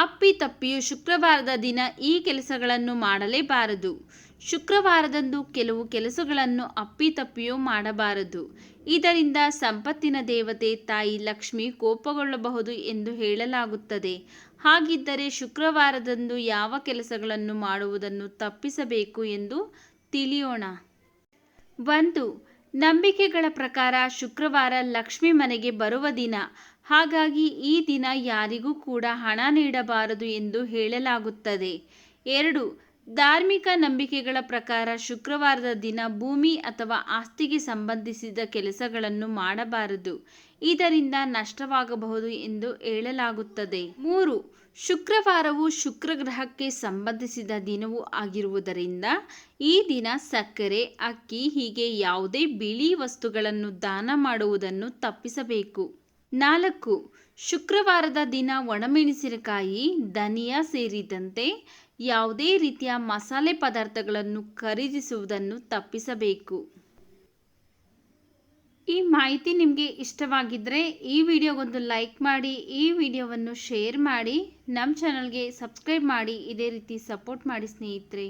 ಅಪ್ಪಿತಪ್ಪಿಯು ಶುಕ್ರವಾರದ ದಿನ ಈ ಕೆಲಸಗಳನ್ನು ಮಾಡಲೇಬಾರದು. ಶುಕ್ರವಾರದಂದು ಕೆಲವು ಕೆಲಸಗಳನ್ನು ಅಪ್ಪಿತಪ್ಪಿಯೂ ಮಾಡಬಾರದು. ಇದರಿಂದ ಸಂಪತ್ತಿನ ದೇವತೆ ತಾಯಿ ಲಕ್ಷ್ಮಿ ಕೋಪಗೊಳ್ಳಬಹುದು ಎಂದು ಹೇಳಲಾಗುತ್ತದೆ. ಹಾಗಿದ್ದರೆ ಶುಕ್ರವಾರದಂದು ಯಾವ ಕೆಲಸಗಳನ್ನು ಮಾಡುವುದನ್ನು ತಪ್ಪಿಸಬೇಕು ಎಂದು ತಿಳಿಯೋಣ. ಒಂದು ನಂಬಿಕೆಗಳ ಪ್ರಕಾರ ಶುಕ್ರವಾರ ಲಕ್ಷ್ಮಿ ಮನೆಗೆ ಬರುವ ದಿನ. ಹಾಗಾಗಿ ಈ ದಿನ ಯಾರಿಗೂ ಕೂಡ ಹಣ ನೀಡಬಾರದು ಎಂದು ಹೇಳಲಾಗುತ್ತದೆ. ಎರಡು ಧಾರ್ಮಿಕ ನಂಬಿಕೆಗಳ ಪ್ರಕಾರ ಶುಕ್ರವಾರದ ದಿನ ಭೂಮಿ ಅಥವಾ ಆಸ್ತಿಗೆ ಸಂಬಂಧಿಸಿದ ಕೆಲಸಗಳನ್ನು ಮಾಡಬಾರದು. ಇದರಿಂದ ನಷ್ಟವಾಗಬಹುದು ಎಂದು ಹೇಳಲಾಗುತ್ತದೆ. ಮೂರು, ಶುಕ್ರವಾರವು ಶುಕ್ರ ಗ್ರಹಕ್ಕೆ ಸಂಬಂಧಿಸಿದ ದಿನವೂ ಆಗಿರುವುದರಿಂದ ಈ ದಿನ ಸಕ್ಕರೆ, ಅಕ್ಕಿ ಹೀಗೆ ಯಾವುದೇ ಬಿಳಿ ವಸ್ತುಗಳನ್ನು ದಾನ ಮಾಡುವುದನ್ನು ತಪ್ಪಿಸಬೇಕು. ನಾಲ್ಕು. ಶುಕ್ರವಾರದ ದಿನ ಒಣಮೆಣಸಿನಕಾಯಿ, ಧನಿಯಾ ಸೇರಿದಂತೆ ಯಾವುದೇ ರೀತಿಯ ಮಸಾಲೆ ಪದಾರ್ಥಗಳನ್ನು ಖರೀದಿಸುವುದನ್ನು ತಪ್ಪಿಸಬೇಕು. ಈ ಮಾಹಿತಿ ನಿಮಗೆ ಇಷ್ಟವಾಗಿದ್ದರೆ ಈ ವಿಡಿಯೋಗೊಂದು ಲೈಕ್ ಮಾಡಿ, ಈ ವಿಡಿಯೋವನ್ನು ಶೇರ್ ಮಾಡಿ ನಮ್ಮ ಚಾನಲ್ಗೆ ಸಬ್ಸ್ಕ್ರೈಬ್ ಮಾಡಿ, ಇದೇ ರೀತಿ ಸಪೋರ್ಟ್ ಮಾಡಿ ಸ್ನೇಹಿತರೆ.